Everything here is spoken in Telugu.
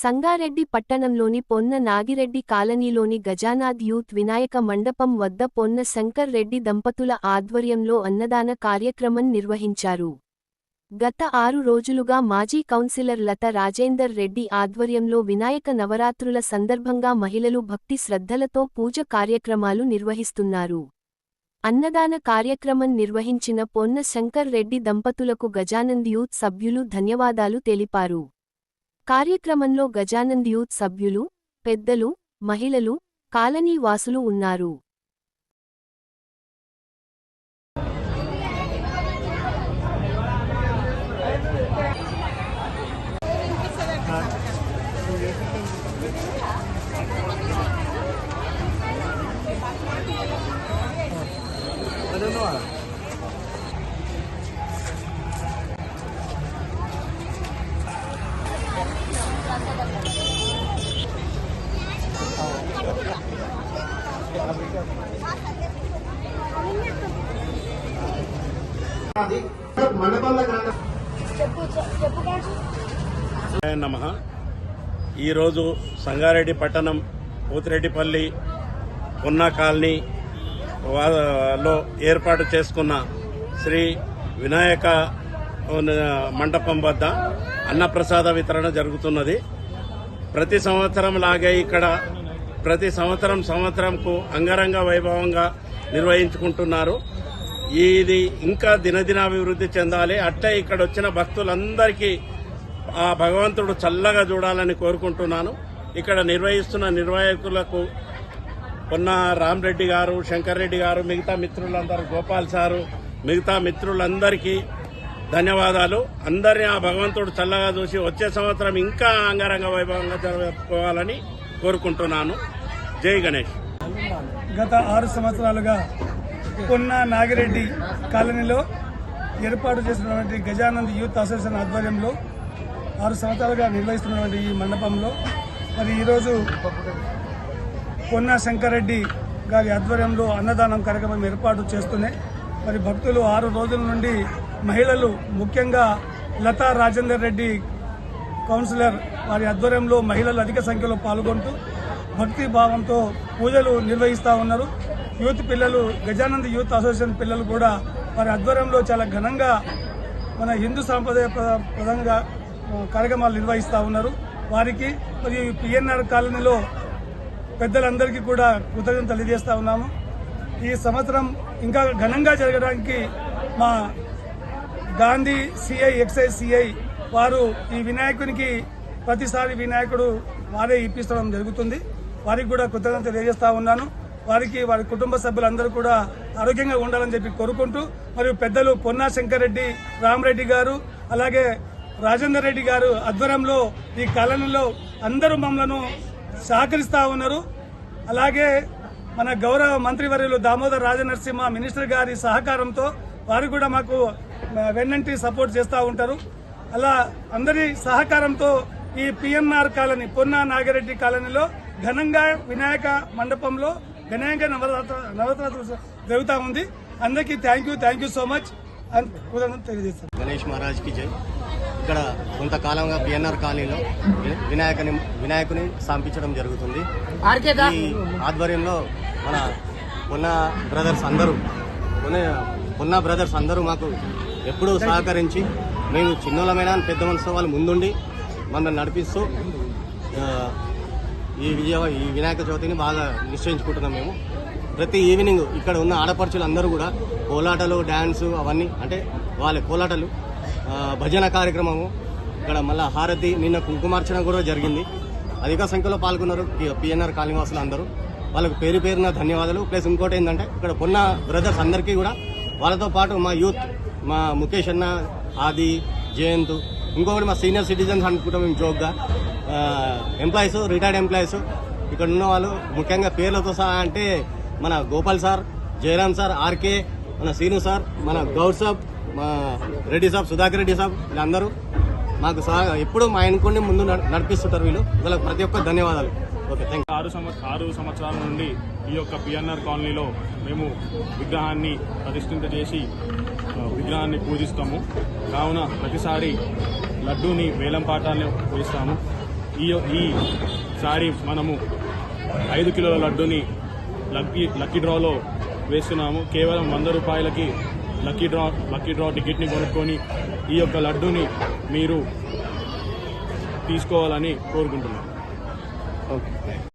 సంగారెడ్డి పట్టణంలోని పొన్న నాగిరెడ్డి కాలనీలోని గజానాథ్ యూత్ వినాయక మండపం వద్ద పొన్న శంకర్ రెడ్డి దంపతుల ఆధ్వర్యంలో అన్నదాన కార్యక్రమం నిర్వహించారు. గత ఆరు రోజులుగా మాజీ కౌన్సిలర్ లత రాజేందర్ రెడ్డి ఆధ్వర్యంలో వినాయక నవరాత్రుల సందర్భంగా మహిళలు భక్తి శ్రద్ధలతో పూజ కార్యక్రమాలు నిర్వహిస్తున్నారు. అన్నదాన కార్యక్రమం నిర్వహించిన పొన్న శంకర్ రెడ్డి దంపతులకు గజానంద్ యూత్ సభ్యులు ధన్యవాదాలు తెలిపారు. కార్యక్రమంలో గజానంద్ యూత్ సభ్యులు పెద్దలు మహిళలు కాలనీ వాసులు ఉన్నారు. నమ. ఈరోజు సంగారెడ్డి పట్టణం పోతిరెడ్డిపల్లి ఉన్న కాలనీ లో ఏర్పాటు చేసుకున్న శ్రీ వినాయక మండపం వద్ద అన్నప్రసాద వితరణ జరుగుతున్నది. ప్రతి సంవత్సరం లాగే ఇక్కడ ప్రతి సంవత్సరం సంవత్సరంకు అంగరంగ వైభవంగా నిర్వహించుకుంటున్నారు. ఇది ఇంకా దినదినాభివృద్ధి చెందాలి అట్లే ఇక్కడ వచ్చిన భక్తులందరికీ ఆ భగవంతుడు చల్లగా చూడాలని కోరుకుంటున్నాను. ఇక్కడ నిర్వహిస్తున్న నిర్వాహకులకు ఉన్న రామరెడ్డి గారు శంకర్ రెడ్డి గారు మిగతా మిత్రులందరూ గోపాల్ సారు మిగతా మిత్రులందరికీ ధన్యవాదాలు. అందరినీ ఆ భగవంతుడు చల్లగా చూసి వచ్చే సంవత్సరం ఇంకా అంగరంగ వైభవంగా జరుపుకోవాలని కోరుకుంటున్నాను. జై గణేష్. గత ఆరు సంవత్సరాలుగా పొన్న నాగిరెడ్డి కాలనీలో ఏర్పాటు చేసినటువంటి గజానంద్ యూత్ అసోసియేషన్ ఆధ్వర్యంలో ఆరు సంవత్సరాలుగా నిర్వహిస్తున్నటువంటి ఈ మండపంలో మరి ఈరోజు పొన్న శంకరెడ్డి గారి ఆధ్వర్యంలో అన్నదానం కార్యక్రమం ఏర్పాటు చేస్తూనే మరి భక్తులు ఆరు రోజుల నుండి మహిళలు ముఖ్యంగా లతా రాజేందర్ రెడ్డి కౌన్సిలర్ వారి ఆధ్వర్యంలో మహిళలు అధిక సంఖ్యలో పాల్గొంటూ భక్తి భావంతో పూజలు నిర్వహిస్తూ ఉన్నారు. యూత్ పిల్లలు గజానంద్ యూత్ అసోసియేషన్ పిల్లలు కూడా వారి ఆధ్వర్యంలో చాలా ఘనంగా మన హిందూ సాంప్రదాయ ప్ర- కార్యక్రమాలు నిర్వహిస్తూ ఉన్నారు. వారికి మరియు పిఎన్ఆర్ కాలనీలో పెద్దలందరికీ కూడా కృతజ్ఞతలు తెలియజేస్తూ ఉన్నాము. ఈ సంవత్సరం ఇంకా ఘనంగా జరగడానికి మా గాంధీ సిఐ ఎక్సైజ్ సిఐ వారు ఈ వినాయకునికి ప్రతిసారి వినాయకుడు వారే ఇప్పించడం జరుగుతుంది. వారికి కూడా కృతజ్ఞత తెలియజేస్తా ఉన్నాను. వారికి వారి కుటుంబ సభ్యులందరూ కూడా ఆరోగ్యంగా ఉండాలని చెప్పి కోరుకుంటూ మరియు పెద్దలు పొన్నా శంకరెడ్డి రామరెడ్డి గారు అలాగే రాజేందర్ రెడ్డి గారు ఆధ్వర్యంలో ఈ కాలనీలో అందరూ మమ్మలను సహకరిస్తూ ఉన్నారు. అలాగే మన గౌరవ మంత్రివర్యులు దామోదర్ రాజనరసింహ మినిస్టర్ గారి సహకారంతో వారు కూడా మాకు వెన్నంటి సపోర్ట్ చేస్తూ ఉంటారు. అలా అందరి సహకారంతో ఈ పిఎన్ఆర్ కాలనీ పొన్నా నాగిరెడ్డి కాలనీలో ఘనంగా వినాయక మండపంలో వినాయక నవరాత్ర నవరాత్రులు జరుగుతూ ఉంది. అందరికీ thank you thank you so much అని తెలియజేస్తాను. గణేష్ మహారాజ్కి జై. ఇక్కడ కొంతకాలంగా పిఎన్ఆర్ కాలనీలో వినాయకుని వినాయకుని స్థాపించడం జరుగుతుంది. ఈ ఆధ్వర్యంలో మన పొన్న బ్రదర్స్ అందరూ పొన్న పొన్న బ్రదర్స్ అందరూ మాకు ఎప్పుడూ సహకరించి మేము చిన్నోళ్ళమైన పెద్ద మనసు వాళ్ళు ముందుండి మమ్మల్ని నడిపిస్తూ ఆ, ఈ విజయ ఈ వినాయక చవితిని బాగా నిశ్చయించుకుంటున్నాం మేము. ప్రతి ఈవినింగ్ ఇక్కడ ఉన్న ఆడపడుచులు అందరూ కూడా కోలాటలు డ్యాన్సు అవన్నీ అంటే వాళ్ళ కోలాటలు భజన కార్యక్రమము. ఇక్కడ మళ్ళీ హారతి నిన్న కుంకుమార్చన కూడా జరిగింది. అధిక సంఖ్యలో పాల్గొన్నారు పిఎన్ఆర్ కాలనీవాసులు అందరూ వాళ్ళకు పేరు పేరున ధన్యవాదాలు. ప్లస్ ఇంకోటి ఏంటంటే ఇక్కడ ఉన్న బ్రదర్స్ అందరికీ కూడా వాళ్ళతో పాటు మా యూత్ మా ముఖేష్ అన్న ఆది జయంత్ ఇంకొకటి మా సీనియర్ సిటిజన్స్ అనుకుంటాం మేము జోక్గా ఎంప్లాయీస్ రిటైర్డ్ ఎంప్లాయీస్ ఇక్కడ ఉన్న వాళ్ళు ముఖ్యంగా పేర్లతో సహా అంటే మన Gopal sir Jayaram sir R K మన సీను సార్ మన గౌడ్ సాబ్ మా రెడ్డి సాబ్ సుధాకర్ రెడ్డి సాబ్ వీళ్ళందరూ మాకు సహా ఎప్పుడు మా ఆయనకుండి ముందు నడిపిస్తుంటారు వీళ్ళు. వీళ్ళకి ప్రతి ఒక్క ధన్యవాదాలు. ఓకే థ్యాంక్ ఆరు ఆరు సంవత్సరాల నుండి ఈ యొక్క పిఎన్ఆర్ కాలనీలో మేము విగ్రహాన్ని ప్రతిష్ఠింపజేసి విగ్రహాన్ని పూజిస్తాము. కావున ప్రతిసారి లడ్డూని వేలం పాటాన్ని పూజిస్తాము ఈ ఈసారి మనము ఐదు కిలోల లడ్డూని లక్కీ లక్కీ డ్రాలో వేస్తున్నాము. కేవలం వంద రూపాయలకి లక్కీ డ్రా లక్కీ డ్రా టికెట్ని కొనుక్కొని ఈ యొక్క లడ్డూని మీరు తీసుకోవాలని కోరుకుంటున్నాను Okay.